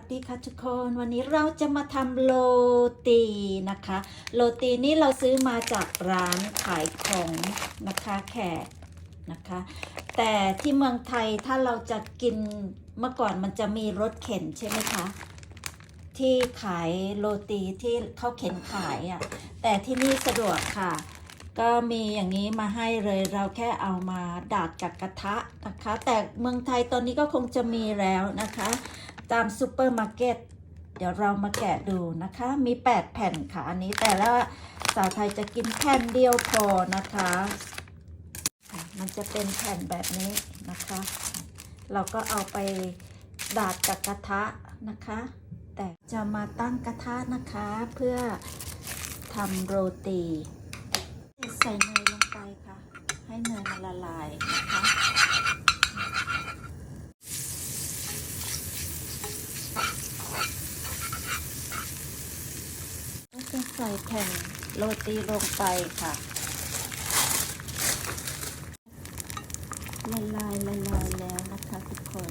วัสดีค่ะทุกคนวันนี้เราจะมาทำโรตีนะคะ โรตีนี้เราซื้อมาจากร้านขายของนะคะแขกนะคะ แต่ที่เมืองไทยถ้าเราจะกินเมื่อก่อนมันจะมีรถเข็นใช่ไหมคะ ที่ขายโรตีที่เขาเข็นขายอะ่ะแต่ที่นี่สะดวกค่ะ ก็มีอย่างนี้มาให้เลยเราแค่เอามาดาดกับกระทะนะคะ แต่เมืองไทยตอนนี้ก็คงจะมีแล้วนะคะ ตามซูเปอร์มาร์เก็ตเดี๋ยวเรามาแกะดูนะคะ มี 8 แผ่นค่ะ อันนี้แต่ละสาวไทยจะกินแผ่นเดียวพอนะคะ มันจะเป็นแผ่นแบบนี้นะคะ เราก็เอาไปดาดกับกระทะนะคะ แต่จะมาตั้งกระทะนะคะ เพื่อทำโรตี ใส่เนยลงไปค่ะ ให้เนยมันละลายนะคะ ก็จะ ใส่แผ่นโรตีลงไปค่ะ ละลายละลายแล้วนะคะทุกคน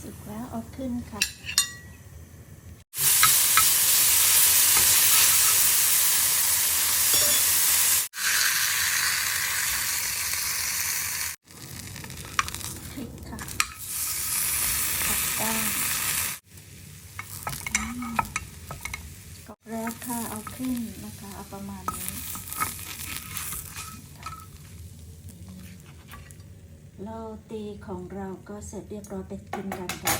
สุกแล้วเอาขึ้นค่ะ ริกค่ะผักก้านอืมก็แล้วค่ะเอาขึ้นนะคะเอาประมาณนี้ โรตีของเราก็เสร็จเรียบร้อยไปกินกันค่ะ